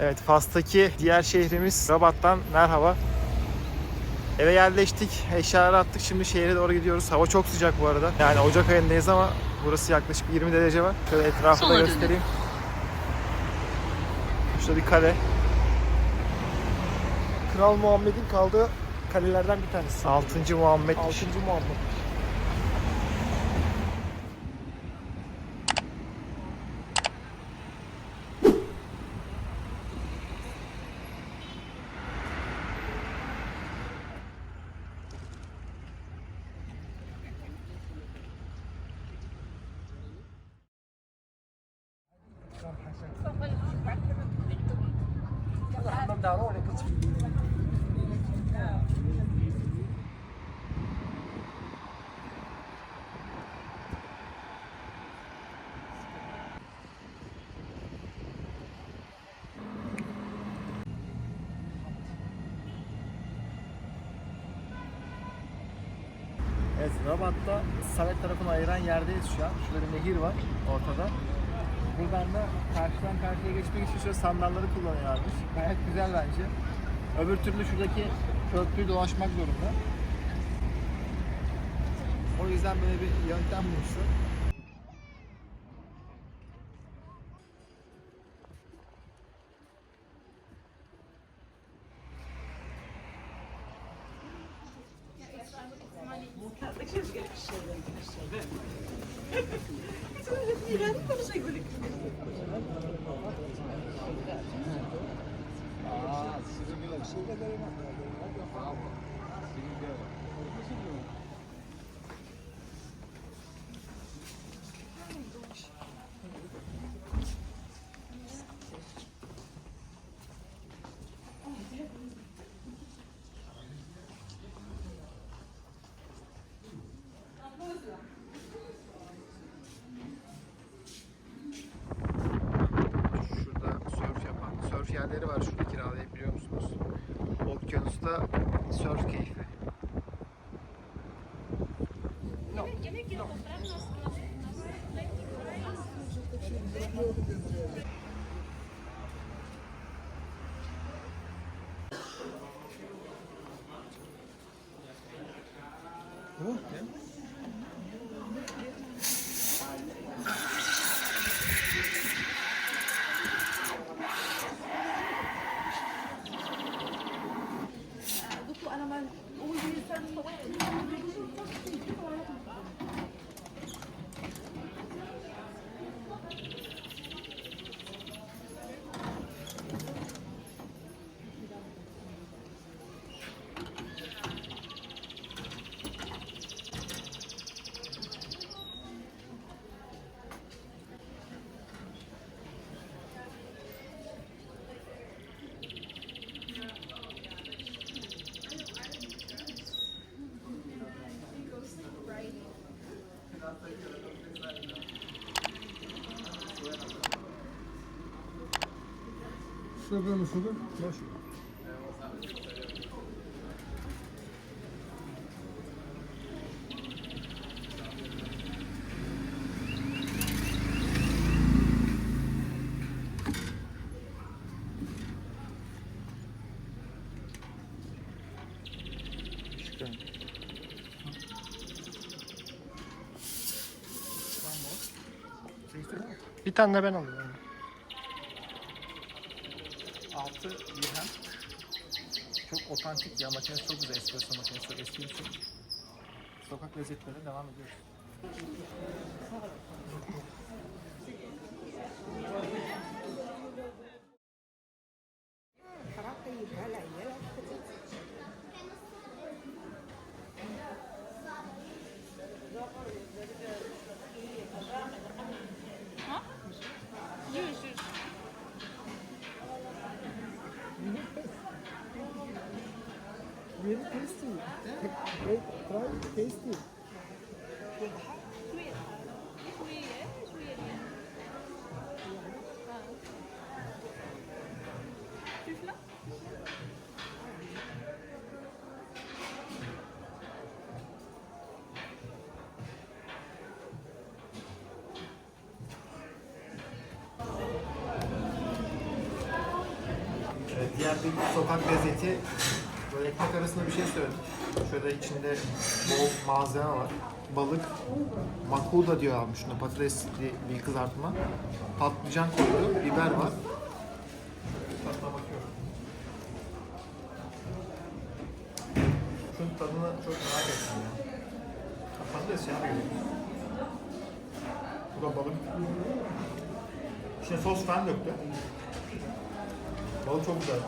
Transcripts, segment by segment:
Evet Fas'taki diğer şehrimiz Rabat'tan merhaba. Eve yerleştik, eşyaları attık. Şimdi şehre doğru gidiyoruz. Hava çok sıcak bu arada. Yani Ocak ayındayız ama burası yaklaşık 20 derece var. Şöyle etrafı da göstereyim. Şurada bir kale. Kral Muhammed'in kaldığı kalelerden bir tanesi. 6. Muhammed. 6. Muhammed. Evet, Rabat'ta Salet tarafını ayıran yerdeyiz şu an. Şurada bir nehir var ortada. Buradan da karşıdan karşıya geçmek için şöyle sandalları kullanıyorlarmış. Gayet güzel bence. Öbür türlü şuradaki köprüyü dolaşmak zorunda. O yüzden böyle bir yöntem bulmuşlar. Yerleri var şurada kiralayabiliyor musunuz? Okyanusta sörf keyfi. Şurada şurada. Boş. Bir tane de ben alıyorum. Altı dirhem. Çok otantik ya makinesi çok güzel espresso makinesi eski bir şey. Sokak lezzetlerine devam ediyoruz. Try taste it. Diğer bir sokak lezzeti Böyle ekmek arasında bir şey söyledim. Şöyle içinde bol malzeme var. Balık, makuda diyor abi şuna patatesli bir kızartma. Patlıcan koydu, biber var. Şunun tadını çok merak ettim ya. Patates ya. Bu da balık. İçine sos falan döktü. Balık çok güzel.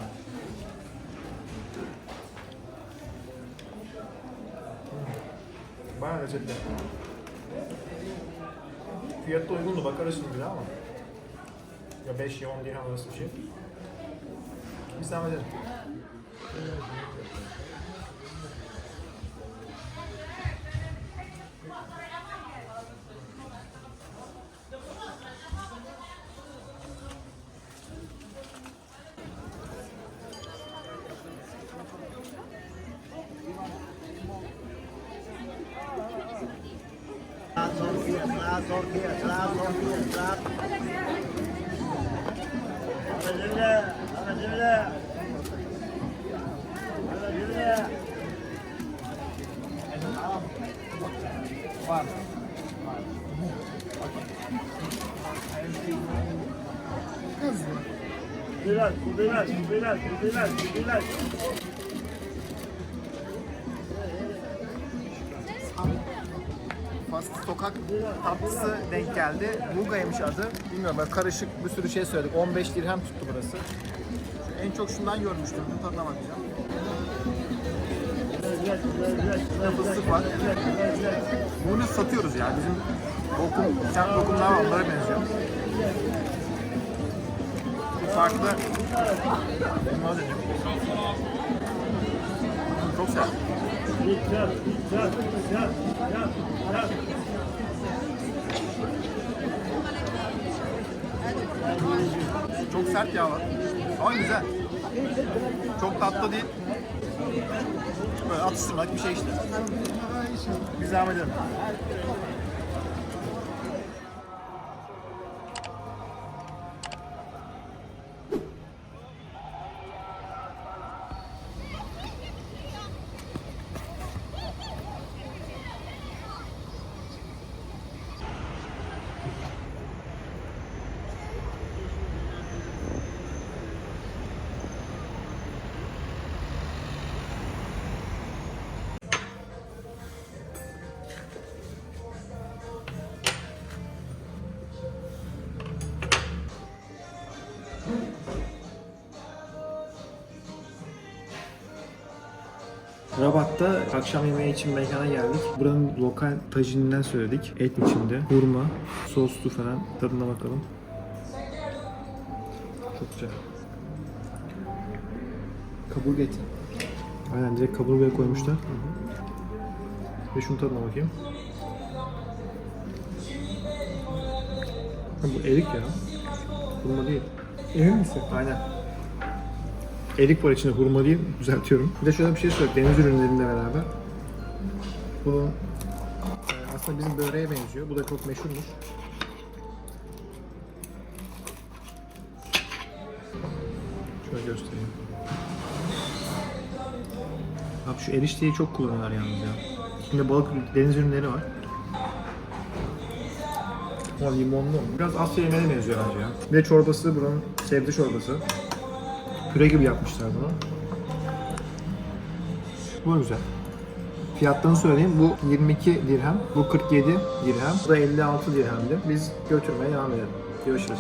Bayağı lezzetli. Fiyat da uygundu bakarız şimdi bir ama. Ya 5 ya 10 dirhem arası bir şey. Biz devam edelim. Cuidado, cuidado, cuidado, cuidado, cuidado. Sokak tatlısı denk geldi. Muga'ymış adı. Bilmiyorum böyle karışık bir sürü şey söyledik. 15 dirhem tuttu burası. En çok şundan görmüştüm. Tadına bakacağım. İçinde fıstık var. Bunu satıyoruz ya. Bizim lokum, sen lokumlar var. Onlara benziyor. Farklı. Bunlar da Çok sert. Çok sert yağ var. Ama güzel. Çok tatlı değil. Böyle atıştırmalık bir şey işte. Biz devam edelim. Rabat'ta akşam yemeği için mekana geldik. Buranın lokal tajininden söyledik. Et içinde. Hurma, soslu falan. Tadına bakalım. Çok güzel. Kaburga eti. Aynen direkt kaburgaya koymuşlar. Ve şunun tadına bakayım. Ha, bu erik ya. Hurma değil. Emin misin? Aynen. Erik var içinde hurma değil, düzeltiyorum. Bir de şöyle bir şey söyleyeyim, deniz ürünleriyle beraber. Bu e, aslında bizim böreğe benziyor. Bu da çok meşhurmuş. Şöyle göstereyim. Abi şu erişteyi çok kullanıyorlar yalnız ya. İçinde balık, deniz ürünleri var. Ama limonlu. Biraz Asya yemeğine benziyor bence ya. Bir de çorbası buranın sebze çorbası. Püre gibi yapmışlar bunu. Bu güzel. Fiyatlarını söyleyeyim. Bu 22 dirhem, bu 47 dirhem, bu da 56 dirhemdi. Biz götürmeye devam edelim. Görüşürüz.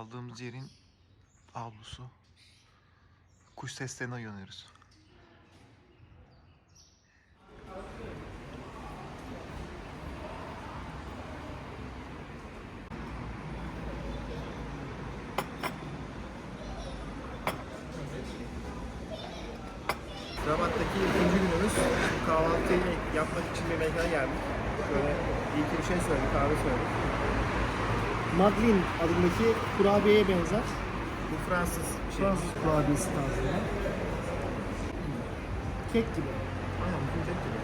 Kaldığımız yerin avlusu. Kuş seslerine uyanıyoruz. Rabat'taki ikinci günümüz. Şimdi kahvaltıyı yapmak için bir mekana geldik. Böyle bir iki bir şey söyledik, kahve söyledik. Maglin adındaki kurabiyeye benzer. Bu Fransız şey. Fransız kurabiyesi tarzında. Kek gibi. Aynen bizim tek gibi.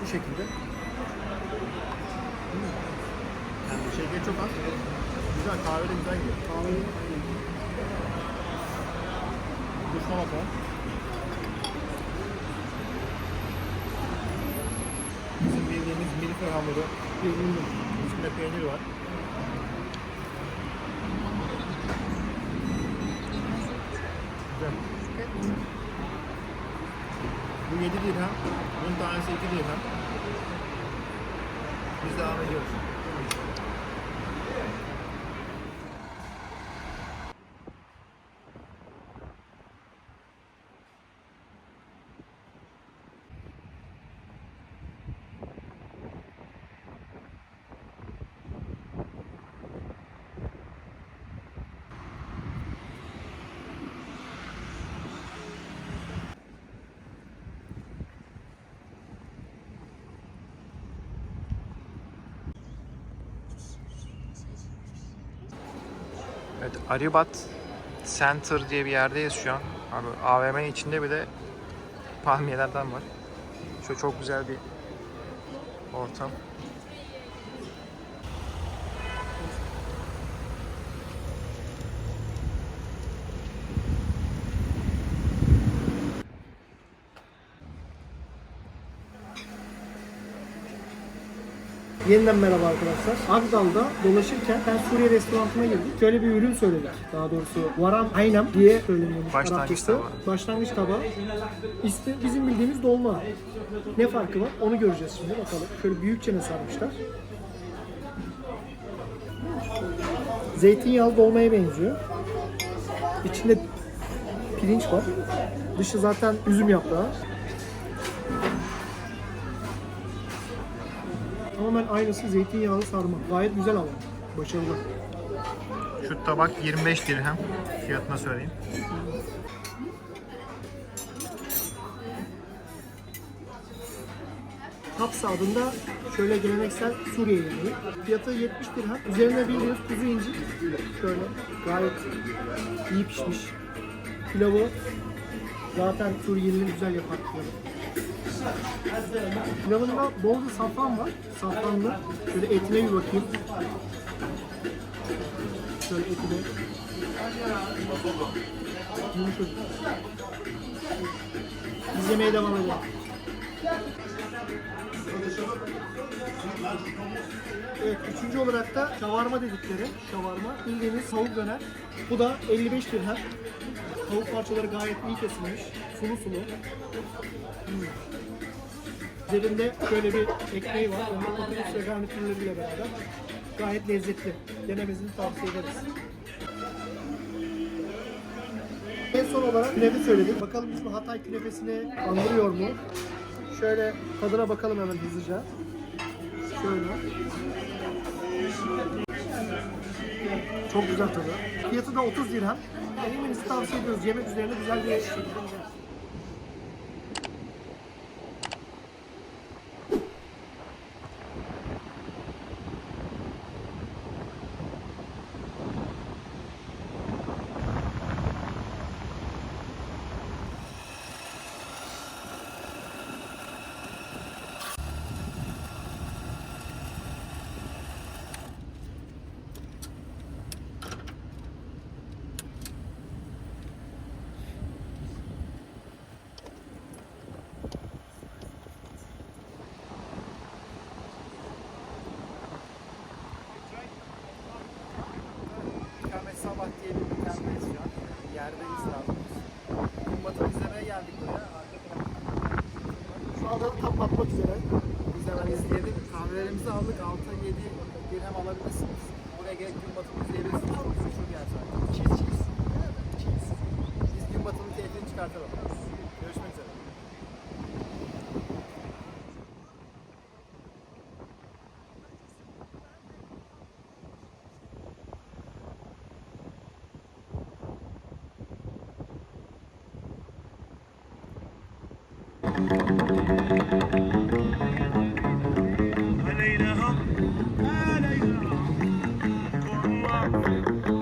Bu şekilde. Hmm. Yani şeker çok az. Güzel, kahve de güzel gidiyor. Kahve Duşma bakalım. Bizim milföy hamuru, birbirine. içinde peynir var. Güzel. Bu 7 dirhem, bunun tanesi 2 dirhem. Biz devam ediyoruz. Evet, Aribat Center diye bir yerdeyiz şu an. Abi AVM'nin içinde bir de palmiyelerden var. Şu çok güzel bir ortam. Yeniden merhaba arkadaşlar. Agdal'da dolaşırken ben Suriye restoranına girdim. Şöyle bir ürün söyledik. Daha doğrusu varam aynem diye söyleniyormuş. Başlangıç tabağı. Başlangıç tabağı. İşte bizim bildiğimiz dolma. Ne farkı var onu göreceğiz şimdi bakalım. Şöyle büyükçe sarmışlar. Zeytinyağlı dolmaya benziyor. İçinde pirinç var. Dışı zaten üzüm yaprağı. Tamamen aynısı zeytinyağlı sarma. Gayet güzel ama. Başarılı. Şu tabak 25 dirhem. Fiyatına söyleyeyim. Hapsa adında şöyle geleneksel Suriye yemeği. Fiyatı 70 dirhem. Üzerine bildiğiniz kuzu incir. Şöyle gayet iyi pişmiş. Pilavı zaten Suriyeliler güzel yapar pilavı. Pilavında bol bir safran var. Safranlı. Şöyle etine bir bakayım. Şöyle. Yumuşak. Biz yemeğe devam edelim. Evet, üçüncü olarak da şavarma dedikleri şavarma. Bildiğiniz tavuk döner. Bu da 55 dirhem. Tavuk parçaları gayet iyi kesilmiş. Sulu sulu. Hmm. Üzerinde şöyle bir ekmeği var. Onda patates ve garnitürleriyle beraber. Gayet lezzetli. Denemesini tavsiye ederiz. En son olarak künefe söyledik. Bakalım bizim Hatay künefesini andırıyor mu? Şöyle tadına bakalım hemen hızlıca. Şöyle. Çok güzel tadı. Fiyatı da 30 dirhem. Yemenizi tavsiye ediyoruz. Yemek üzerine güzel bir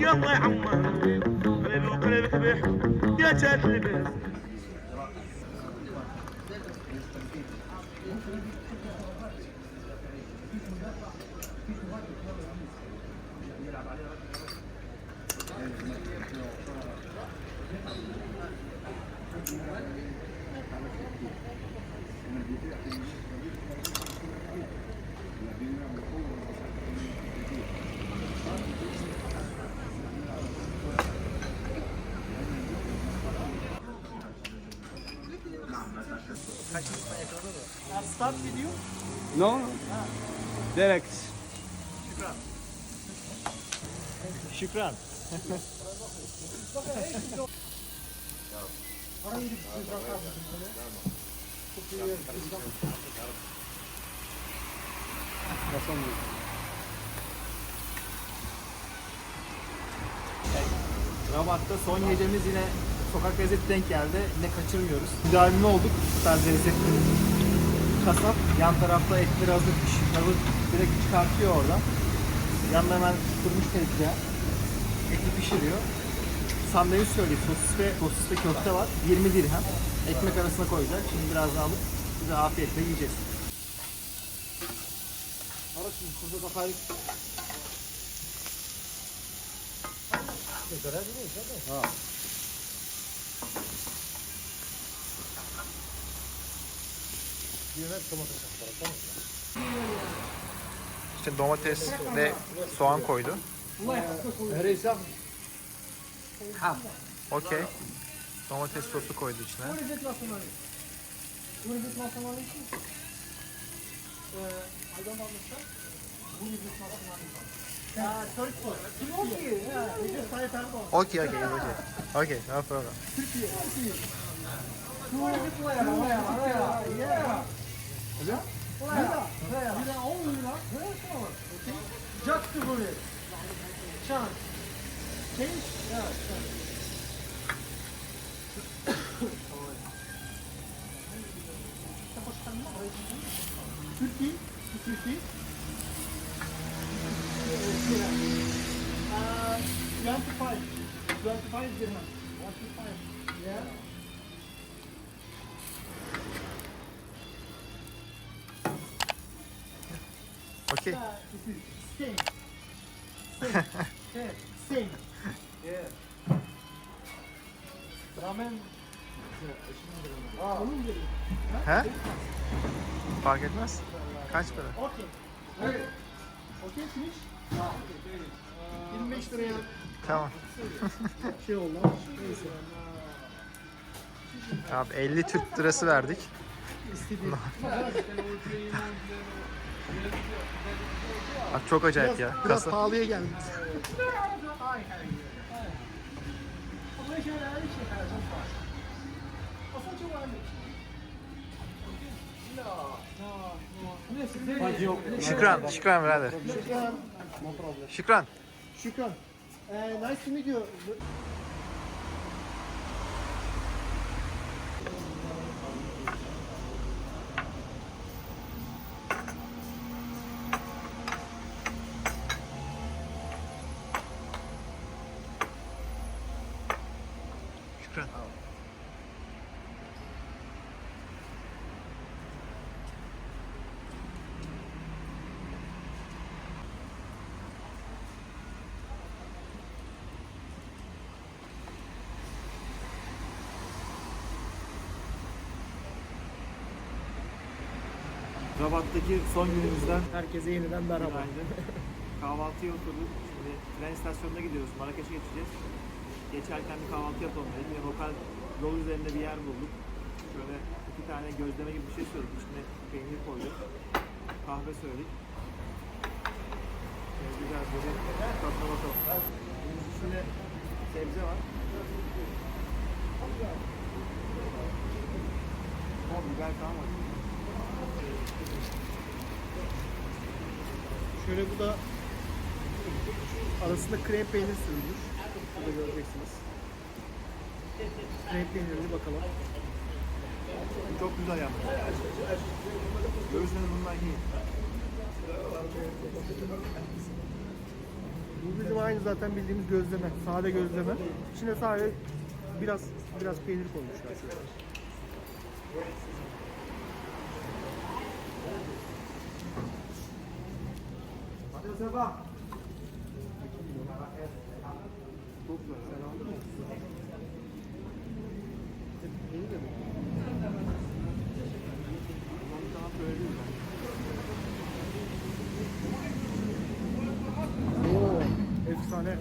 يلا يا عمار خليلو قلبك بيح يا تلبس Thank you. Start video. No direct Şükran. Rabat'ta son gecemiz yine sokak lezzeti denk geldi. Yine kaçırmıyoruz. Müdavimli olduk tarz lezzetleri. Kasap yan tarafta etleri hazır piş, tavuk direkt çıkartıyor oradan. Yanında hemen kurmuş tezgah. Eti pişiriyor. Sandviç söyleyip sosis ve sosis ve köfte var. 20 dirhem. Ekmek arasına koyacak. Şimdi birazdan alıp bize afiyetle yiyeceğiz. Arasın, kuzu kafayı. Ha. İşte domates ve soğan koydu. Okey. Domates sosu koydu içine. What is it, Masamani? What is it, Masamani? Uh, I don't understand. What is it, Masamani? Uh, Turkish food. Turkey, yeah. We just try tamam. Okey, okey, okey. Okey, no problem. Just to go it. Chance. Change? Yeah, chance. Turkey? Turkey? Uh, 25. 25 dirham. 25. Yeah. Uh, this is same. Same. yeah. Ramen. Aa, onun gibi. He? Fark etmez. Kaç para? Okay. Evet. Okay, finish. 25 liraya Tamam. şey oldu. Neyse. Abi 50 Türk lirası verdik. İstediğim. Abi çok acayip Biraz, ya. biraz Kasa. pahalıya geldi. Şükran, şükran birader. Şükran. Şükran. Şükran. Ee, nice to meet you. Rabat'taki son günümüzden Herkese yeniden merhaba. Günaydın. Kahvaltıya oturduk. Şimdi tren istasyonuna gidiyoruz. Marrakeş'e geçeceğiz. Geçerken bir kahvaltı yapalım dedik. Bir lokal yol üzerinde bir yer bulduk. Şöyle iki tane gözleme gibi bir şey söyledik. İçine peynir koyduk. Kahve söyledik. Şöyle güzel böyle tadına bakalım. Bunun içinde sebze var. Oh, biber var. Şöyle bu da arasında krem peynir sürülmüş. Burada göreceksiniz. Krem peynirli bakalım. Çok güzel yapmış. Göğüsleri bundan iyi. Bu bizim aynı zaten bildiğimiz gözleme. Sade gözleme. İçine sadece biraz biraz peynir koymuşlar. şöyle. Çok güzel. Sen aldın mı? Yeni de mi? Ulan bir tane söyleyeyim ben. Oo, efsane.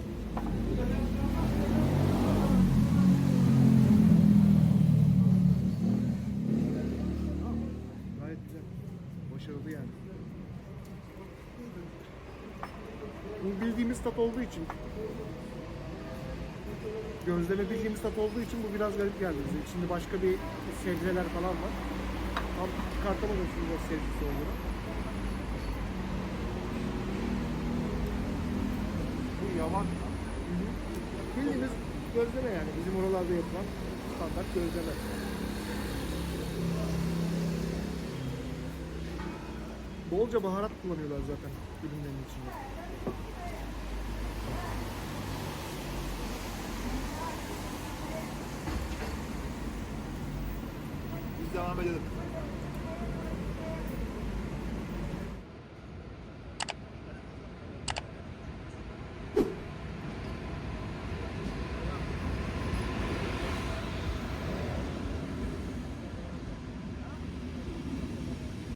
Gayet güzel. Başarılı yani. Bu bildiğimiz tat olduğu için gözleme bildiğimiz tat olduğu için bu biraz garip geldi bize. İçinde başka bir sebzeler falan var. Tam çıkartamadım şimdi o sebzesi olduğunu. Bu yavan. Bildiğimiz gözleme yani. Bizim oralarda yapılan standart gözleme. Bolca baharat kullanıyorlar zaten ürünlerin içinde. Biz devam edelim.